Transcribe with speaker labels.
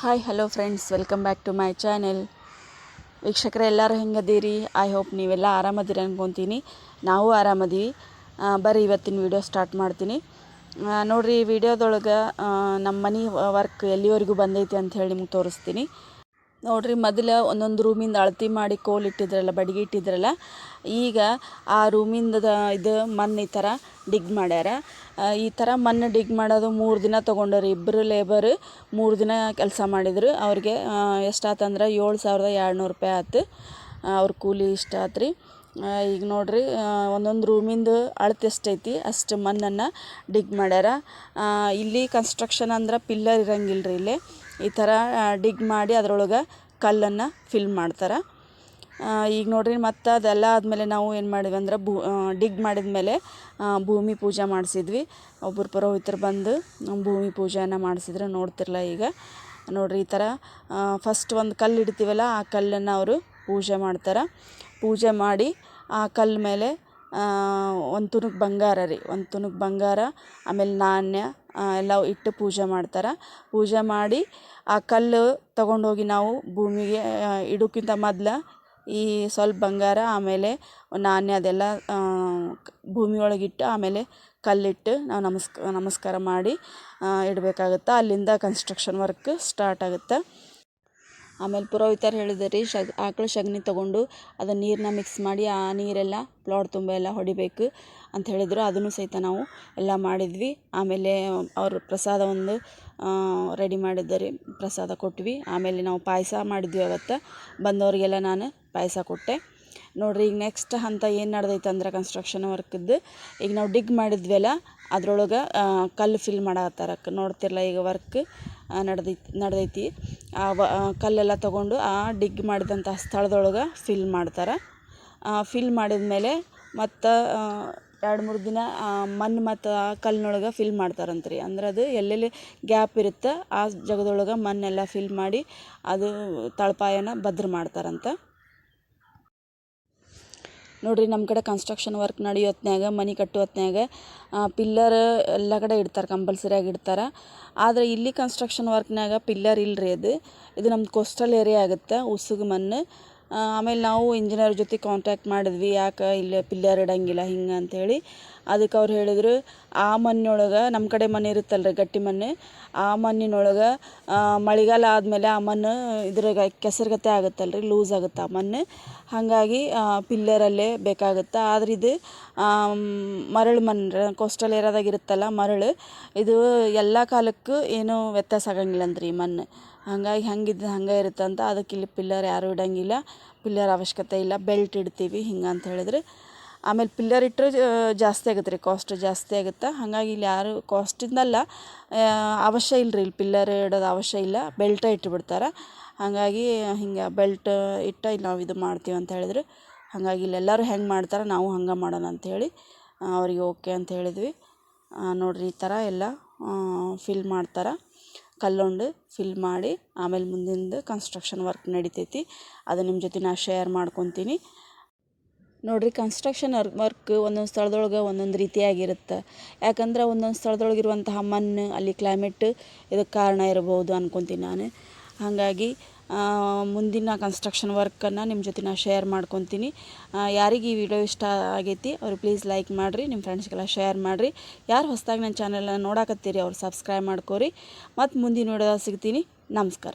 Speaker 1: Hi hello friends welcome back to my channel ವೀಕ್ಷಕರೇ, ಎಲ್ಲರೂ ಹೆಂಗದೀರಿ? I hope ನೀವೆಲ್ಲ ಆರಾಮದಿರಿ ಅನ್ಕೊತೀನಿ. ನಾವು ಆರಾಮದೀವಿ. ಬರೀ ಇವತ್ತಿನ ವಿಡಿಯೋ ಸ್ಟಾರ್ಟ್ ಮಾಡ್ತೀನಿ. ನೋಡಿರಿ ವಿಡಿಯೋದೊಳಗೆ ನಮ್ಮ ಮನೆ ವರ್ಕ್ ಎಲ್ಲಿವರೆಗೂ ಬಂದೈತಿ ಅಂತ ಹೇಳಿ ನಿಮ್ಗೆ ತೋರಿಸ್ತೀನಿ. ನೋಡ್ರಿ ಮೊದಲು ಒಂದೊಂದು ರೂಮಿಂದ ಅಳತಿ ಮಾಡಿ ಕೋಲ್ ಇಟ್ಟಿದ್ರಲ್ಲ, ಬಡಿಗೆ ಇಟ್ಟಿದ್ರಲ್ಲ, ಈಗ ಆ ರೂಮಿಂದ ಇದು ಮಣ್ಣು ಈ ಥರ ಡಿಗ್ ಮಾಡ್ಯಾರ. ಈ ಥರ ಮಣ್ಣು ಡಿಗ್ ಮಾಡೋದು ಮೂರು ದಿನ ತೊಗೊಂಡವ್ರಿ ಇಬ್ಬರು ಲೇಬರ್ ಮೂರು ದಿನ ಕೆಲಸ ಮಾಡಿದ್ರು. ಅವ್ರಿಗೆ ಎಷ್ಟಾತಂದ್ರೆ ಏಳು ಸಾವಿರದ ಎರಡುನೂರು ರೂಪಾಯಿ ಆಯ್ತು ಅವ್ರ ಕೂಲಿ ಇಷ್ಟ ಆತು ರೀ. ಈಗ ನೋಡ್ರಿ ಒಂದೊಂದು ರೂಮಿಂದು ಅಳತೆ ಎಷ್ಟೈತಿ ಅಷ್ಟು ಮಣ್ಣನ್ನು ಡಿಗ್ ಮಾಡ್ಯಾರ. ಇಲ್ಲಿ ಕನ್ಸ್ಟ್ರಕ್ಷನ್ ಅಂದ್ರೆ ಪಿಲ್ಲರ್ ಇರಂಗಿಲ್ಲ ರೀ ಇಲ್ಲಿ. ಈ ಥರ ಡಿಗ್ ಮಾಡಿ ಅದ್ರೊಳಗೆ ಕಲ್ಲನ್ನು ಫಿಲ್ ಮಾಡ್ತಾರೆ. ಈಗ ನೋಡಿರಿ ಮತ್ತು ಅದೆಲ್ಲ ಆದಮೇಲೆ ನಾವು ಏನು ಮಾಡಿದ್ವಿ ಅಂದ್ರೆ ಭೂ ಡಿಗ್ ಮಾಡಿದ ಮೇಲೆ ಭೂಮಿ ಪೂಜೆ ಮಾಡಿಸಿದ್ವಿ. ಒಬ್ಬರು ಪುರೋಹಿತರು ಬಂದು ಭೂಮಿ ಪೂಜೆಯನ್ನು ಮಾಡಿಸಿದ್ರು ನೋಡ್ತಿರಲ್ಲ ಈಗ. ನೋಡಿರಿ ಈ ಥರ ಫಸ್ಟ್ ಒಂದು ಕಲ್ಲು ಇಡ್ತೀವಲ್ಲ, ಆ ಕಲ್ಲನ್ನು ಅವರು ಪೂಜೆ ಮಾಡ್ತಾರೆ. ಪೂಜೆ ಮಾಡಿ ಆ ಕಲ್ಲು ಮೇಲೆ ಒಂದು ತುಣುಕ್ ಬಂಗಾರ ರೀ, ಒಂದು ತುಣುಕ್ ಬಂಗಾರ, ಆಮೇಲೆ ನಾಣ್ಯ ಎಲ್ಲ ಇಟ್ಟು ಪೂಜೆ ಮಾಡ್ತಾರೆ. ಪೂಜೆ ಮಾಡಿ ಆ ಕಲ್ಲು ತಗೊಂಡೋಗಿ ನಾವು ಭೂಮಿಗೆ ಇಡೋಕ್ಕಿಂತ ಮೊದ್ಲು ಈ ಸ್ವಲ್ಪ ಬಂಗಾರ, ಆಮೇಲೆ ನಾಣ್ಯ ಅದೆಲ್ಲ ಭೂಮಿ ಒಳಗಿಟ್ಟು ಆಮೇಲೆ ಕಲ್ಲಿಟ್ಟು ನಾವು ನಮಸ್ಕ, ನಮಸ್ಕಾರ ಮಾಡಿ ಇಡಬೇಕಾಗತ್ತೆ. ಅಲ್ಲಿಂದ ಕನ್ಸ್ಟ್ರಕ್ಷನ್ ವರ್ಕ್ ಸ್ಟಾರ್ಟ್ ಆಗುತ್ತೆ. ಆಮೇಲೆ ಪುರೋಹಿತರು ಹೇಳಿದ್ರು ರೀ ಶಗ್, ಆಕಳ ಸಗಣಿ ತೊಗೊಂಡು ಅದು ನೀರನ್ನ ಮಿಕ್ಸ್ ಮಾಡಿ, ಆ ನೀರೆಲ್ಲ ಪ್ಲಾಟ್ ತುಂಬ ಎಲ್ಲ ಹೊಡಿಬೇಕು ಅಂತ ಹೇಳಿದ್ರು. ಅದನ್ನು ಸಹಿತ ನಾವು ಎಲ್ಲ ಮಾಡಿದ್ವಿ. ಆಮೇಲೆ ಅವರು ಪ್ರಸಾದ ಒಂದು ರೆಡಿ ಮಾಡಿದ್ದಾರೆ ಪ್ರಸಾದ ಕೊಟ್ವಿ. ಆಮೇಲೆ ನಾವು ಪಾಯಸ ಮಾಡಿದ್ವಿ ಅವತ್ತು. ಬಂದವರಿಗೆಲ್ಲ ನಾನು ಪಾಯಸ ಕೊಟ್ಟೆ. ನೋಡ್ರಿ, ಈಗ ನೆಕ್ಸ್ಟ್ ಹಂತ ಏನು ನಡೆದೈತೆ ಅಂದ್ರೆ ಕನ್ಸ್ಟ್ರಕ್ಷನ್ ವರ್ಕದ್ದು ಈಗ ನಾವು ಡಿಗ್ ಮಾಡಿದ್ವಲ್ಲ, ಅದ್ರೊಳಗೆ ಕಲ್ಲು ಫಿಲ್ ಮಾಡತ್ತಾರ ನೋಡ್ತಿರಲ್ಲ ಈಗ ವರ್ಕ್ ನಡೆದೈತಿ ನಡೆದೈತಿ. ಆ ವ ಕಲ್ಲೆಲ್ಲ ತಗೊಂಡು ಆ ಡಿಗ್ ಮಾಡಿದಂಥ ಸ್ಥಳದೊಳಗೆ ಫಿಲ್ ಮಾಡ್ತಾರೆ. ಫಿಲ್ ಮಾಡಿದ ಮೇಲೆ ಮತ್ತು ಎರಡು ಮೂರು ದಿನ ಮಣ್ಣು ಮತ್ತು ಆ ಕಲ್ಲಿನೊಳಗೆ ಫಿಲ್ ಮಾಡ್ತಾರಂತೆ ರೀ ಅಂದ್ರೆ ಅದು ಎಲ್ಲೆಲ್ಲಿ ಗ್ಯಾಪ್ ಇರುತ್ತೆ ಆ ಜಾಗದೊಳಗೆ ಮಣ್ಣೆಲ್ಲ ಫಿಲ್ ಮಾಡಿ ಅದು ತಳಪಾಯನ ಭದ್ರ ಮಾಡ್ತಾರಂತ. ನೋಡ್ರಿ ನಮ್ಮ ಕಡೆ ಕನ್ಸ್ಟ್ರಕ್ಷನ್ ವರ್ಕ್ ನಡೆಯೋ ಹೊತ್ನ್ಯಾಗ ಮನೆ ಕಟ್ಟೋ ಪಿಲ್ಲರ್ ಎಲ್ಲ ಕಡೆ ಇಡ್ತಾರೆ ಕಂಪಲ್ಸರಿಯಾಗಿ ಇಡ್ತಾರೆ. ಆದರೆ ಇಲ್ಲಿ ಕನ್ಸ್ಟ್ರಕ್ಷನ್ ವರ್ಕ್ನಾಗ ಪಿಲ್ಲರ್ ಇಲ್ಲರಿ ಅದು. ಇದು ನಮ್ದು ಕೋಸ್ಟಲ್ ಏರಿಯಾ ಆಗುತ್ತೆ, ಉಸುಗು ಮಣ್ಣು. ಆಮೇಲೆ ನಾವು ಇಂಜಿನಿಯರ್ ಜೊತೆ ಕಾಂಟ್ಯಾಕ್ಟ್ ಮಾಡಿದ್ವಿ. ಯಾಕೆ ಇಲ್ಲಿ ಪಿಲ್ಲರ್ ಇಡಂಗಿಲ್ಲ, ಹಿಂಗೆ ಅಂಥೇಳಿ ಅದಕ್ಕೆ ಅವ್ರು ಹೇಳಿದ್ರು, ಆ ಮಣ್ಣೊಳಗೆ ನಮ್ಮ ಕಡೆ ಮಣ್ಣು ಇರುತ್ತಲ್ರಿ ಗಟ್ಟಿ ಮಣ್ಣು. ಆ ಮಣ್ಣಿನೊಳಗೆ ಮಳೆಗಾಲ ಆದಮೇಲೆ ಆ ಮಣ್ಣು ಇದ್ರಾಗ ಕೆಸರುಗತೆ ರೀ ಲೂಸ್ ಆಗುತ್ತೆ ಆ ಮಣ್ಣು. ಹಾಗಾಗಿ ಪಿಲ್ಲರಲ್ಲೇ ಬೇಕಾಗುತ್ತೆ. ಆದ್ರೆ ಇದು ಮರಳು ಮಣ್ಣು ಕೋಸ್ಟಲ್ ಏರಿಯಾದಾಗ ಇರುತ್ತಲ್ಲ ಮರಳು. ಇದು ಎಲ್ಲ ಕಾಲಕ್ಕೂ ಏನೂ ವ್ಯತ್ಯಾಸ ಆಗಂಗಿಲ್ಲ ಅಂದ್ರಿ ಮಣ್ಣು. ಹಾಗಾಗಿ ಹಂಗಿದ್ದು ಹಂಗೆ ಇರುತ್ತೆ ಅಂತ ಅದಕ್ಕೆ ಇಲ್ಲಿ ಪಿಲ್ಲರ್ ಯಾರೂ ಇಡಂಗಿಲ್ಲ. ಪಿಲ್ಲರ್ ಅವಶ್ಯಕತೆ ಇಲ್ಲ. ಬೆಲ್ಟ್ ಇಡ್ತೀವಿ ಹಿಂಗೆ ಅಂತ ಹೇಳಿದ್ರೆ. ಆಮೇಲೆ ಪಿಲ್ಲರ್ ಇಟ್ಟರೆ ಜಾಸ್ತಿ ಆಗುತ್ತೆ ರೀ ಕಾಸ್ಟ್ ಜಾಸ್ತಿ ಆಗುತ್ತೆ? ಹಾಗಾಗಿ ಇಲ್ಲಿ ಯಾರು ಕಾಸ್ಟಿಂದಲ್ಲ ಅವಶ್ಯ ಇಲ್ಲ ರೀ ಇಲ್ಲಿ ಪಿಲ್ಲರ್ ಇಡೋದು ಅವಶ್ಯ ಇಲ್ಲ. ಬೆಲ್ಟ ಇಟ್ಟುಬಿಡ್ತಾರೆ ಹಾಗಾಗಿ ಹಿಂಗೆ ಬೆಲ್ಟ್ ಇಟ್ಟು ಇಲ್ಲಿ ನಾವು ಇದು ಮಾಡ್ತೀವಿ ಅಂತ ಹೇಳಿದ್ರೆ. ಹಾಗಾಗಿ ಇಲ್ಲೆಲ್ಲರೂ ಹೆಂಗೆ ಮಾಡ್ತಾರೆ ನಾವು ಹಂಗೆ ಮಾಡೋಣ ಅಂಥೇಳಿ ಅವ್ರಿಗೆ ಓಕೆ ಅಂತ ಹೇಳಿದ್ವಿ. ನೋಡ್ರಿ ಈ ಥರ ಎಲ್ಲ ಫಿಲ್ ಮಾಡ್ತಾರೆ. ಕಲ್ಲೊಂಡು ಫಿಲ್ ಮಾಡಿ, ಆಮೇಲೆ ಮುಂದಿಂದು ಕನ್ಸ್ಟ್ರಕ್ಷನ್ ವರ್ಕ್ ನಡಿತೈತಿ. ಅದು ನಿಮ್ಮ ಜೊತೆ ನಾ ಶೇರ್ ಮಾಡ್ಕೊತೀನಿ. ನೋಡಿರಿ ಕನ್ಸ್ಟ್ರಕ್ಷನ್ ವರ್ಕ್ ಒಂದೊಂದು ಸ್ಥಳದೊಳಗೆ ಒಂದೊಂದು ರೀತಿಯಾಗಿರುತ್ತೆ ಯಾಕಂದ್ರೆ ಒಂದೊಂದು ಸ್ಥಳದೊಳಗೆ ಇರುವಂತಹ ಮಣ್ಣು, ಅಲ್ಲಿ ಕ್ಲೈಮೇಟ್ ಇದಕ್ಕೆ ಕಾರಣ ಇರಬಹುದು ಅನ್ಕೊತೀನಿ ನಾನು. ಹಾಗಾಗಿ ಮುಂದಿನ ಕನ್ಸ್ಟ್ರಕ್ಷನ್ ವರ್ಕನ್ನು ನಿಮ್ಮ ಜೊತೆ ನಾ ಶೇರ್ ಮಾಡ್ಕೊತೀನಿ. ಯಾರಿಗೆ ಈ ವಿಡಿಯೋ ಇಷ್ಟ ಆಗೈತಿ ಅವ್ರಿಗೆ ಪ್ಲೀಸ್ ಲೈಕ್ ಮಾಡಿರಿ ನಿಮ್ಮ ಫ್ರೆಂಡ್ಸ್ಗೆಲ್ಲ ಶೇರ್ ಮಾಡಿರಿ. ಯಾರು ಹೊಸದಾಗಿ ನನ್ನ ಚಾನಲನ್ನು ನೋಡಾಕತ್ತೀರಿ, ಅವ್ರು ಸಬ್ಸ್ಕ್ರೈಬ್ ಮಾಡ್ಕೋರಿ. ಮತ್ತು ಮುಂದಿನ ವಿಡಿಯೋ ಸಿಗ್ತೀನಿ. ನಮಸ್ಕಾರ.